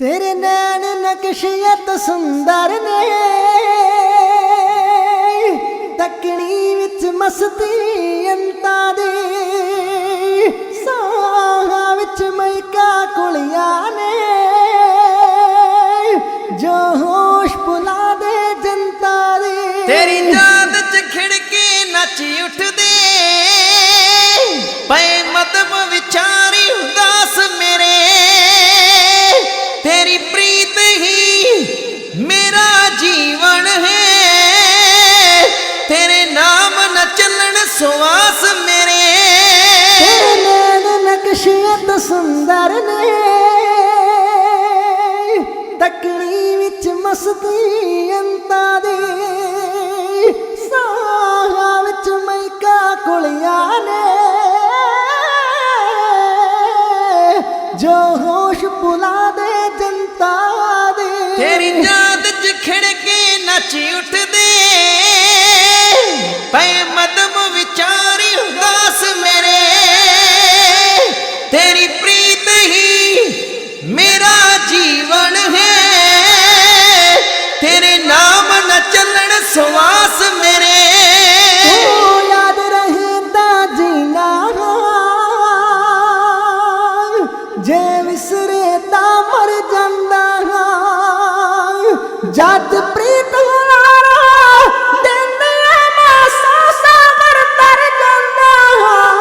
ਤੇਰੇ ਨੈਣ ਨਕਸ਼ੀਅਤ ਸੁੰਦਰ ਨੇ। ਤਕਣੀ ਵਿੱਚ ਮਸਤੀ ਅੰਤਾਂ ਦੀ। ਸਾਹਾਂ ਵਿੱਚ ਮਹਿਕਾ ਕੁਲੀਆਂ ਨੇ। ਜੋ ਹੋਸ਼ ਭੁਲਾ ਦੇ ਜਨਤਾ ਦੇ। ਤੇਰੀ ਯਾਦ ਚ ਖਿੜਕੇ ਨੱਚ ਉੱਠਦੇ ਸੁੰਦਰ ਨੇ ਤਕਣੀ ਵਿੱਚ ਮਸਤੀ ਅੰਤਾਂ ਦੀ। ਸਾਹਾਂ ਵਿੱਚ ਮਹਿਕਾ ਕੁਲੀਆਂ ਨੇ। ਜੋ ਹੋਸ਼ ਭੁਲਾ ਦੇ ਜਨਤਾ ਦੇ। ਤੇਰੀ ਯਾਦ ਚ ਖਿੜਕੇ ਨੱਚ ਉੱਠਦੇ ਜੇ ਵਿਸਰੇ ਤਾਂ ਮਰ ਜਾਂਦਾ ਹਾਂ। ਜਦ ਪ੍ਰੀਤ ਹੁਲਾਰਾ ਦਿੰਦੇ ਮਾਸਾ ਸਾਗਰ ਤਰ ਜਾਂਦਾ ਹਾਂ।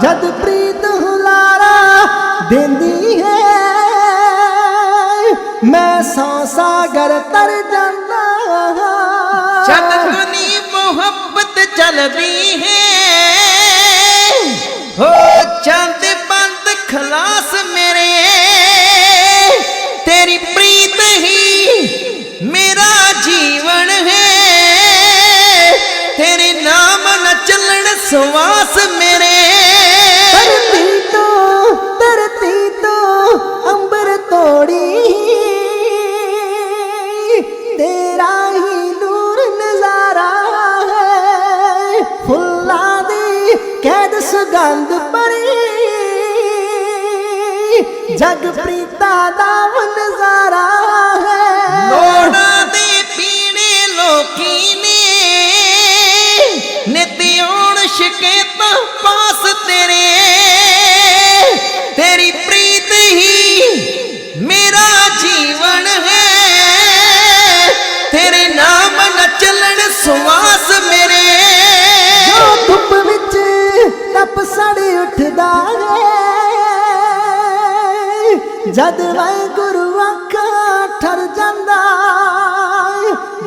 ਜਦ ਪ੍ਰੀਤ ਹੁਲਾਰਾ ਦਿੰਦੀ ਹੈ। ਮੈਂ ਸੌ ਸਾਗਰ ਤਰ ਜਾਂਦਾ ਮੁਹੱਬਤ ਚੱਲਦੀ ਹੈ। ਹੋ ਚੰਦ ਬੰਦ ਖਲਾਸ ਮੇਰੇ। ਤੇਰੀ ਪ੍ਰੀਤ ਹੀ ਮੇਰਾ ਜੀਵਨ ਹੈ। ਤੇਰੇ ਨਾਮ ਨਾ ਚੱਲਣ ਸਵਾਸ ਮੇਰੇ। ਜਗ ਪ੍ਰੀਤਾ ਦਾ ਨਜ਼ਾਰਾ ਹੈ। ਲੋੜਾਂ ਦੇ ਪੀਣੇ ਲੋਕੀ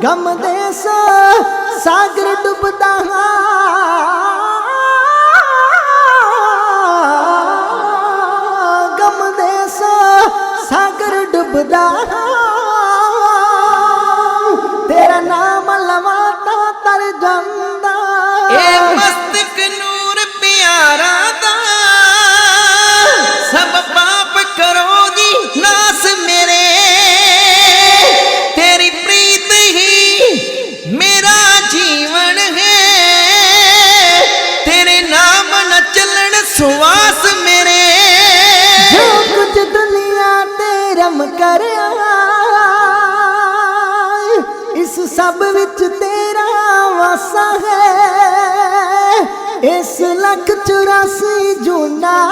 ਗਮ ਦੇ ਸਾ- ਸਾਗਰ ਡੁੱਬਦਾ ਹਾਂ। ਗਮ ਦੇ ਸਾ- ਸਾਗਰ ਡੁੱਬਦਾ ਹਾਂ। ਤੇ ਕਰਿਆ। ਇਸ ਸਭ ਵਿੱਚ ਤੇਰਾ ਵਾਸਾ ਹੈ। ਇਸ ਲੱਖ 84 ਜੂਨਾ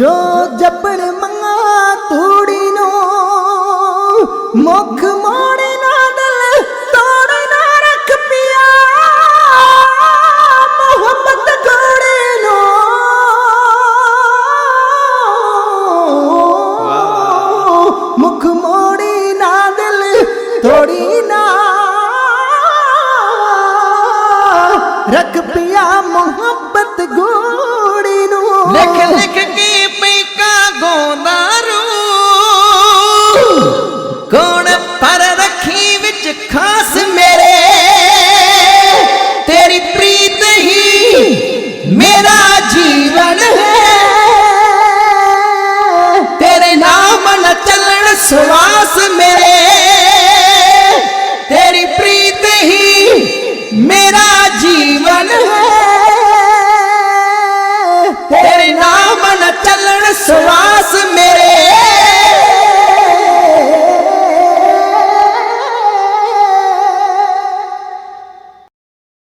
ਜੋ ਜਪਣ ਮੰਗਾ ਤੂੜੀ ਨੂੰ ਵਿਸ਼ਵਾਸ ਮੇਰੇ